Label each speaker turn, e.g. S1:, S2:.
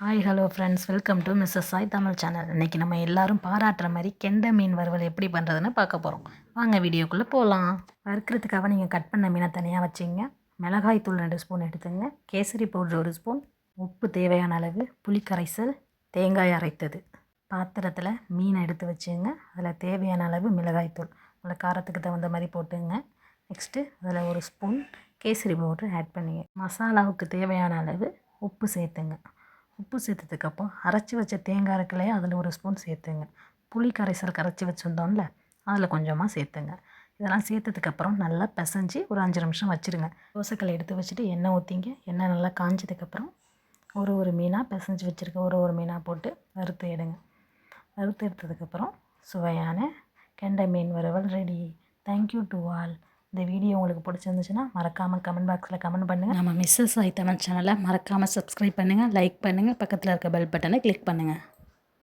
S1: Hi hello friends welcome to Mrs Sai Tamil channel இன்றைக்கி நம்ம எல்லோரும் பாராட்டுற மாதிரி கெண்டை மீன் வறுவல் எப்படி பண்ணுறதுன்னு பார்க்க போகிறோம் வாங்க வீடியோக்குள்ளே போகலாம் வறுக்கிறதுக்காக நீங்கள் கட் பண்ண மீனை தனியாக வச்சுங்க. மிளகாய் தூள் ரெண்டு ஸ்பூன் எடுத்துங்க. கேசரி பவுடர் ஒரு ஸ்பூன். உப்பு தேவையான அளவு. புளிக்கரைசல். தேங்காய் அரைத்தது. பாத்திரத்தில் மீனை எடுத்து வச்சுங்க. அதில் தேவையான அளவு மிளகாய் தூள். அதில் காரத்துக்கு தகுந்த மாதிரி போட்டுங்க. நெக்ஸ்ட்டு அதில் ஒரு ஸ்பூன் கேசரி பவுடர் ஆட் பண்ணிங்க. மசாலாவுக்கு தேவையான அளவு உப்பு சேர்த்துங்க. உப்பு சேர்த்ததுக்கப்புறம் அரைச்சி வச்ச தேங்காய் இருக்குல்லையா அதில் ஒரு ஸ்பூன் சேர்த்துங்க. புளி கரைசல் கரைச்சி வச்சுருந்தோம்ல அதில் கொஞ்சமாக சேர்த்துங்க. இதெல்லாம் சேர்த்ததுக்கப்புறம் நல்லா பிசைஞ்சு ஒரு அஞ்சு நிமிஷம் வச்சுருங்க. தோசைக்கல் எடுத்து வச்சுட்டு எண்ணெய் ஊற்றிங்க எண்ணெய் நல்லா காஞ்சதுக்கப்புறம் ஒரு ஒரு மீனாக பிசைஞ்சு வச்சுருக்க ஒரு ஒரு மீனாக போட்டு வறுத்து எடுங்க. வறுத்து எடுத்ததுக்கப்புறம் சுவையான கெண்டை மீன் வறுவல் ready thank you to all இந்த வீடியோ உங்களுக்கு பிடிச்சிருந்துச்சுன்னா மறக்காமல் கமெண்ட் பாக்ஸில் கமெண்ட் பண்ணுங்கள் நம்ம மிஸ்ஸஸ் ஐ தமிழ் சேனலை மறக்காமல் சப்ஸ்கிரைப் பண்ணுங்கள் லைக் பண்ணுங்கள் பக்கத்தில் இருக்க பெல் பட்டனை கிளிக் பண்ணுங்கள்